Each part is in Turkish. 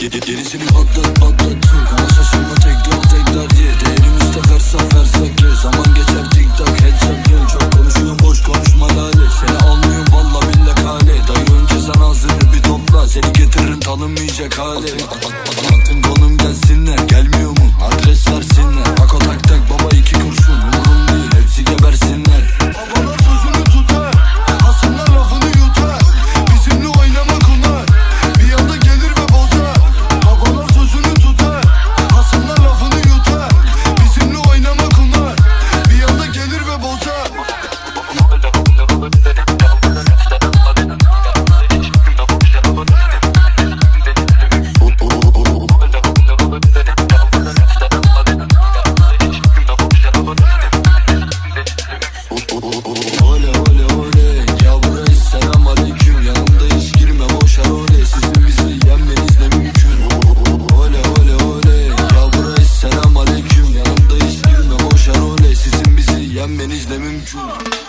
Gerisini patlat patlat Kana şaşırma tekrar tekrar ye Değerimizde versak versak ye Zaman geçer tik tak headshot gel Çok konuşuyorum boş konuşma lale Seni almıyorum valla billa kale Dayı önce sen ağzını bir topla Seni getiririm tanınmayacak hale Atın, atın konum gelsinler Gelmiyor mu adres versinler Bak o tak tak baba iki dream.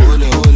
Öyle öyle